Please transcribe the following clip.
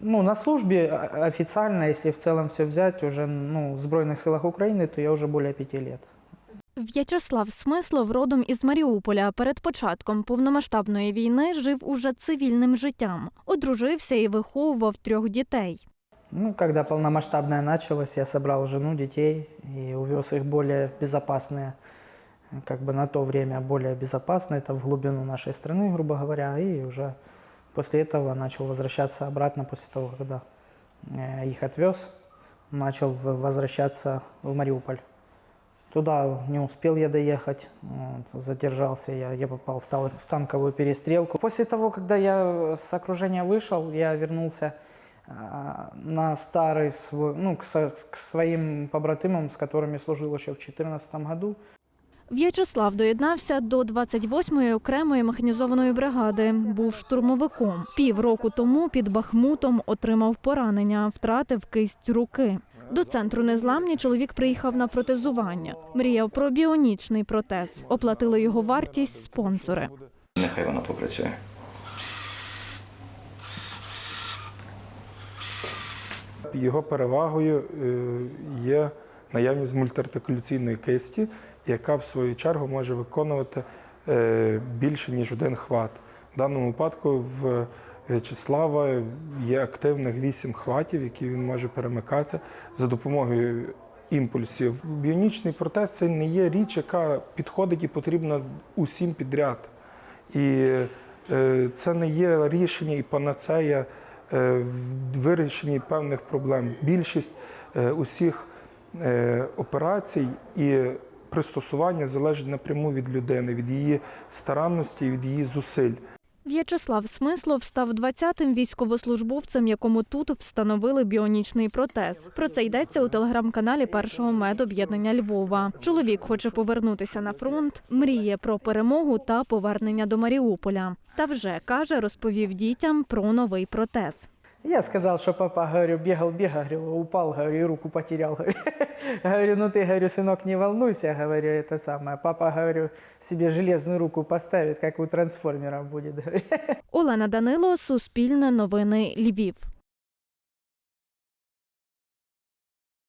Ну, на службе о- официально, если в целом все взять, уже ну, в Збройных силах Украины, то я уже более пяти лет. В'ячеслав Смислов родом із Маріуполя. Перед початком повномасштабної війни жив уже цивільним життям. Одружився і виховував трьох дітей. Ну, когда полномасштабная началась, я собрал жену, детей и увез их более безопасные, как бы на то время более безопасно, это в глубину нашей страны, грубо говоря, и уже после этого начал возвращаться обратно, после того, когда э, их отвез, начал в- возвращаться в Мариуполь. Туда не успел я доехать, вот, задержался я, я попал в, тал- в танковую перестрелку. После того, когда я с окружения вышел, я вернулся а, на старый свой, ну, к, со- к своим побратимам, с которыми служил еще в 2014 году. В'ячеслав доєднався до 28-ї окремої механізованої бригади. Був штурмовиком. Півроку тому під Бахмутом отримав поранення, втратив кисть руки. До центру незламні чоловік приїхав на протезування. Мріяв про біонічний протез. Оплатили його вартість спонсори. Нехай вона попрацює. Його перевагою е, є наявність мультиартикуляційної кисті, яка в свою чергу може виконувати е, більше ніж один хват. В даному випадку в В'ячеслава є активних вісім хватів, які він може перемикати за допомогою імпульсів. Біонічний протез це не є річ, яка підходить і потрібна усім підряд. І е, це не є рішення і панацея е, в вирішенні певних проблем. Більшість е, усіх е, операцій і пристосування залежить напряму від людини, від її старанності, від її зусиль. В'ячеслав Смислов став 20-тим військовослужбовцем, якому тут встановили біонічний протез. Про це йдеться у телеграм-каналі першого медоб'єднання Львова. Чоловік хоче повернутися на фронт, мріє про перемогу та повернення до Маріуполя. Та вже каже, розповів дітям про новий протез. Я сказал, что папа, говорю, бегал, бегал, говорю, упал, говорю, и руку потерял. Говорю, Говорю, ну ты, говорю, сынок, не волнуйся, говорю, это самое. Папа, говорю, себе железную руку поставит, как у трансформера будет. говорю. Олена Данило, Суспільне новини Львів.